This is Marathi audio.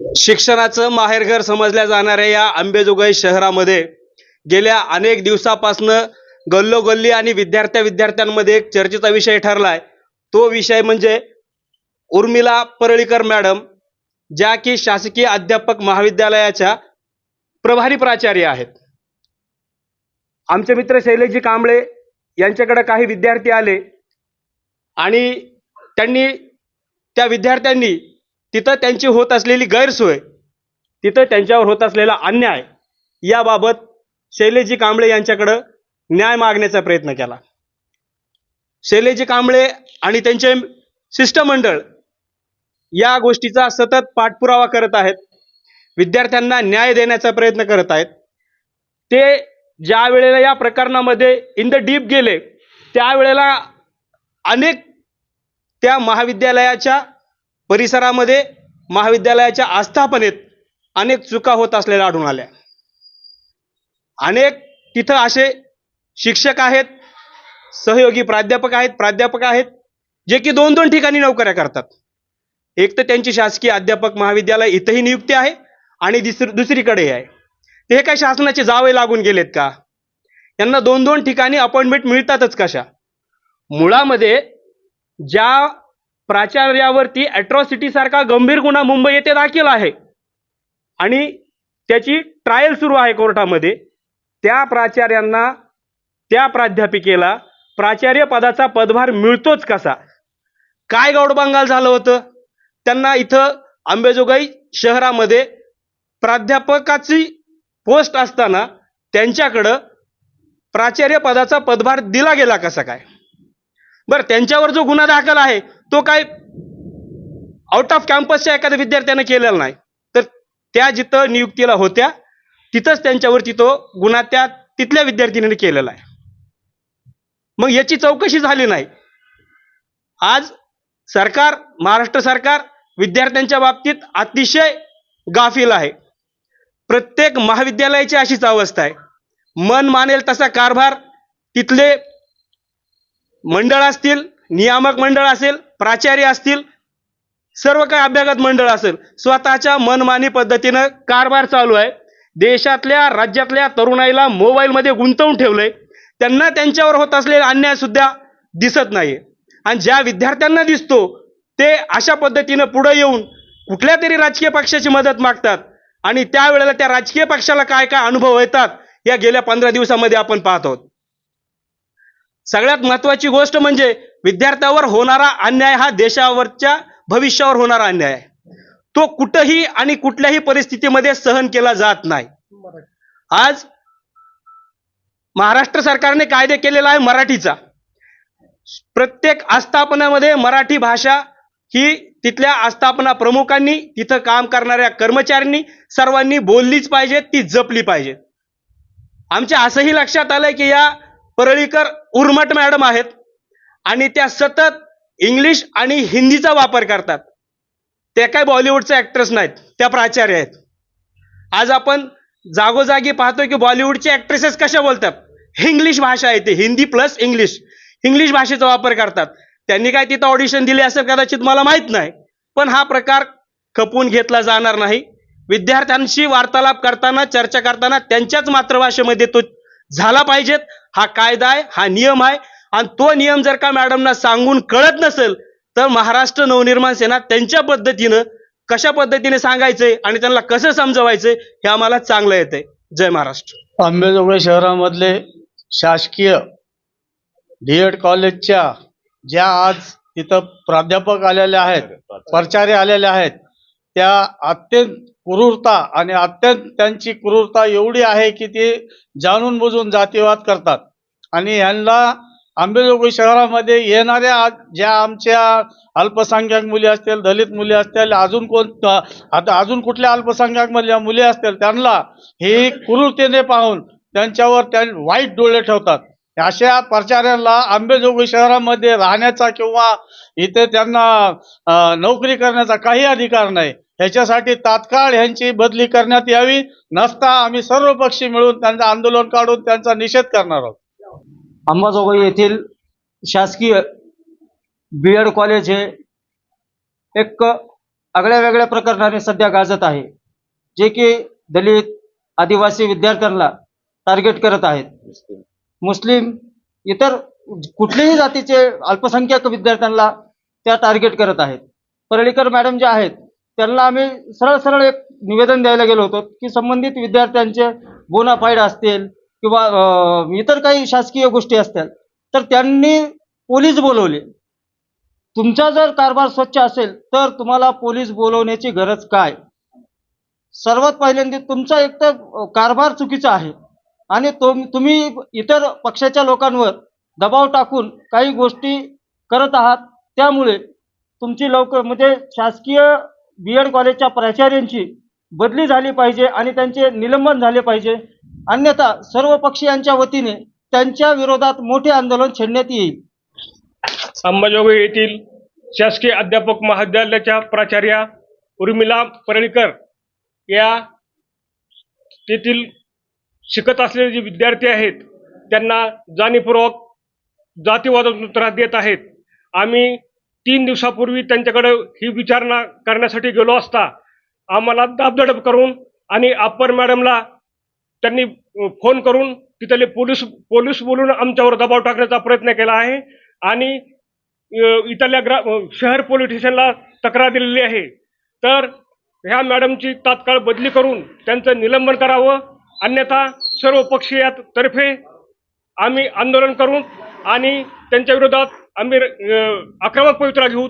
शिक्षणाचं माहेरघर समजल्या जाणाऱ्या या अंबेजोगाई शहरामध्ये गेल्या अनेक दिवसापासनं गल्लोगल्ली आणि विद्यार्थ्या विद्यार्थ्यांमध्ये एक चर्चेचा विषय ठरलाय. तो विषय म्हणजे उर्मिला परळीकर मॅडम ज्या की शासकीय अध्यापक महाविद्यालयाच्या प्रभारी प्राचार्य आहेत. आमचे मित्र शैलेजी कांबळे यांच्याकडे काही विद्यार्थी आले आणि त्यांनी त्या विद्यार्थ्यांनी तिथं त्यांची होत असलेली गैरसोय तिथं त्यांच्यावर होत असलेला अन्याय याबाबत शैलेजी कांबळे यांच्याकडं न्याय मागण्याचा प्रयत्न केला. शैलेजी कांबळे आणि त्यांचे शिष्टमंडळ या गोष्टीचा सतत पाठपुरावा करत आहेत विद्यार्थ्यांना न्याय देण्याचा प्रयत्न करत आहेत. ते ज्या वेळेला या प्रकरणामध्ये इन द डीप गेले त्यावेळेला अनेक त्या महाविद्यालयाच्या परिसरामध्ये महाविद्यालयाच्या आस्थापनेत अनेक चुका होत असलेल्या आढळून आल्या. अनेक तिथं असे शिक्षक आहेत सहयोगी प्राध्यापक आहेत प्राध्यापक आहेत जे की दोन दोन ठिकाणी नोकऱ्या करतात. एक तर त्यांची शासकीय अध्यापक महाविद्यालय इथंही नियुक्ती आहे आणि दुसरी दुसरीकडेही आहे. ते हे काय शासनाचे जावे लागून गेलेत का? यांना दोन दोन ठिकाणी अपॉइंटमेंट मिळतातच कशा? मुळामध्ये ज्या प्राचार्यावरती अॅट्रॉसिटी सारखा गंभीर गुन्हा मुंबई येथे दाखल आहे. आणि त्याची ट्रायल सुरू आहे कोर्टामध्ये. त्या प्राचार्यांना त्या प्राध्यापिकेला प्राचार्य पदाचा पदभार मिळतोच कसा? काय गौडबंगाल झालं होतं? त्यांना इथं अंबेजोगाई शहरामध्ये प्राध्यापकाची पोस्ट असताना त्यांच्याकडं प्राचार्य पदाचा पदभार दिला गेला कसा काय? बरं त्यांच्यावर जो गुन्हा दाखल आहे तो काय आउट ऑफ कॅम्पसच्या एखाद्या विद्यार्थ्यानं केलेला नाही. तर त्या जिथं नियुक्तीला होत्या तिथंच त्यांच्यावरती तो गुन्हा त्या तिथल्या विद्यार्थिनीने केलेला आहे. मग याची चौकशी झाली नाही. आज सरकार महाराष्ट्र सरकार विद्यार्थ्यांच्या बाबतीत अतिशय गाफील आहे. प्रत्येक महाविद्यालयाची अशीच अवस्था आहे. मन मानेल तसा कारभार तिथले मंडळ असतील नियामक मंडळ असेल प्राचार्य असतील सर्व काही अभ्यागत मंडळ असेल स्वतःच्या मनमानी पद्धतीनं कारभार चालू आहे. देशातल्या राज्यातल्या तरुणाईला मोबाईलमध्ये गुंतवून ठेवलंय. त्यांना त्यांच्यावर होत असलेला अन्याय सुद्धा दिसत नाही आणि ज्या विद्यार्थ्यांना दिसतो ते अशा पद्धतीनं पुढे येऊन कुठल्या तरी राजकीय पक्षाची मदत मागतात आणि त्यावेळेला त्या राजकीय पक्षाला काय काय अनुभव येतात या गेल्या पंधरा दिवसामध्ये आपण पाहत आहोत. सगळ्यात महत्वाची गोष्ट म्हणजे विद्यार्थ्यावर होणारा अन्याय हा देशावरच्या भविष्यावर होणारा अन्याय आहे. तो कुठंही आणि कुठल्याही परिस्थितीमध्ये सहन केला जात नाही. आज महाराष्ट्र सरकारने कायदे केलेला आहे मराठीचा. प्रत्येक आस्थापनामध्ये मराठी भाषा ही तिथल्या आस्थापना प्रमुखांनी तिथं काम करणाऱ्या कर्मचाऱ्यांनी सर्वांनी बोललीच पाहिजे ती जपली पाहिजे. आमच्या असंही लक्षात आलंय की या परळीकर उर्मट मॅडम आहेत. आणि त्या सतत इंग्लिश आणि हिंदीचा वापर करतात. त्या काय बॉलिवूडचे ऍक्ट्रेस नाहीत त्या प्राचार्य आहेत. आज आपण जागोजागी पाहतो की बॉलिवूडचे ऍक्ट्रेसेस कशा बोलतात? इंग्लिश भाषा आहे ते हिंदी प्लस इंग्लिश. इंग्लिश भाषेचा वापर करतात. त्यांनी काय तिथं ऑडिशन दिले असेल कदाचित मला माहीत नाही पण हा प्रकार खपवून घेतला जाणार नाही. विद्यार्थ्यांशी वार्तालाप करताना चर्चा करताना त्यांच्याच मातृभाषेमध्ये तो झाला पाहिजेत. हा कायदा आहे हा नियम आहे. आणि तो नियम जर का मॅडमना सांगून कळत नसेल तर महाराष्ट्र नवनिर्माण सेना त्यांच्या पद्धतीनं कशा पद्धतीने सांगायचंय आणि त्यांना कसं समजवायचंय हे आम्हाला चांगलं येतंय. जय महाराष्ट्र. अंबेजोगाई शहरामधले शासकीय डी एड कॉलेजच्या ज्या आज तिथं प्राध्यापक आलेले आहेत प्राचार्य आलेले आहेत त्या अत्यंत क्रूरता आणि अत्यंत त्यांची क्रूरता एवढी आहे की ते जाणून बुजून जातीवाद करतात. आणि यांना आंबेजोगाई शहरामध्ये येणाऱ्या आज ज्या आमच्या अल्पसंख्याक मुली असतील दलित मुली असतील अजून कोण आता अजून कुठल्या अल्पसंख्याक मधल्या मुली असतील त्यांना हे क्रूरतेने पाहून त्यांच्यावर त्या वाईट डोळे ठेवतात. अशा प्राचार्यांना आंबेजोगाई शहरामध्ये राहण्याचा किंवा इथे त्यांना नोकरी करण्याचा काही अधिकार नाही. ह्याच्यासाठी तात्काळ ह्यांची बदली करण्यात यावी नसता आम्ही सर्व पक्षी मिळून त्यांचं आंदोलन काढून त्यांचा निषेध करणार आहोत. अंबाजोगाई येथील शासकीय बी एड कॉलेज हे एक आगळ्या वेगळ्या प्रकरणाने सध्या गाजत आहे जे की दलित आदिवासी विद्यार्थ्यांना टार्गेट करत आहेत. मुस्लिम इतर कुठल्याही जातीचे अल्पसंख्याक विद्यार्थ्यांना त्या टार्गेट करत आहेत. परळीकर मॅडम ज्या आहेत त्यांना आम्ही सरळ सरळ एक निवेदन द्यायला गेलो होतो की संबंधित विद्यार्थ्यांचे बोनाफाईड असतील किंवा इतर काही शासकीय गोष्टी असतील तर त्यांनी पोलीस बोलवले. तुमचा जर कारभार स्वच्छ असेल तर तुम्हाला पोलीस बोलवण्याची गरज काय? सर्वात पहिल्यांदा तुमचा एक तर कारभार चुकीचा आहे. आणि तो तुम्ही इतर पक्षाच्या लोकांवर दबाव टाकून काही गोष्टी करत आहात त्यामुळे तुमची लवकर म्हणजे शासकीय बी एड कॉलेजच्या प्राचार्यांची बदली झाली पाहिजे आणि त्यांचे निलंबन झाले पाहिजे. अन्यथा सर्व पक्षीयांच्या वतीने त्यांच्या विरोधात मोठे आंदोलन छेडण्यात येईल. अंबाजोगाई येथील शासकीय अध्यापक महाविद्यालयाच्या प्राचार्या उर्मिला परळीकर या तेथील शिकत असलेले जे विद्यार्थी आहेत त्यांना जाणीवपूर्वक जातीवादातून त्रास देत आहेत. आम्ही तीन दिवसापूर्वी त्यांच्याकडे ही विचारणा करण्यासाठी गेलो असता आम्हाला दाबदडप करून आणि अप्पर मॅडमला त्यांनी फोन करून तिथले पोलीस पोलीस बोलून आमच्यावर दबाव टाकण्याचा प्रयत्न केला आहे आणि इथल्या ग्रा शहर पोलीस स्टेशनला तक्रार दिलेली आहे. तर ह्या मॅडमची तात्काळ बदली करून त्यांचं निलंबन करावं. अन्यथा सर्व पक्षीयातर्फे आम्ही आंदोलन करून आणि त्यांच्या विरोधात आम्ही आक्रमक पवित्रा घेऊ.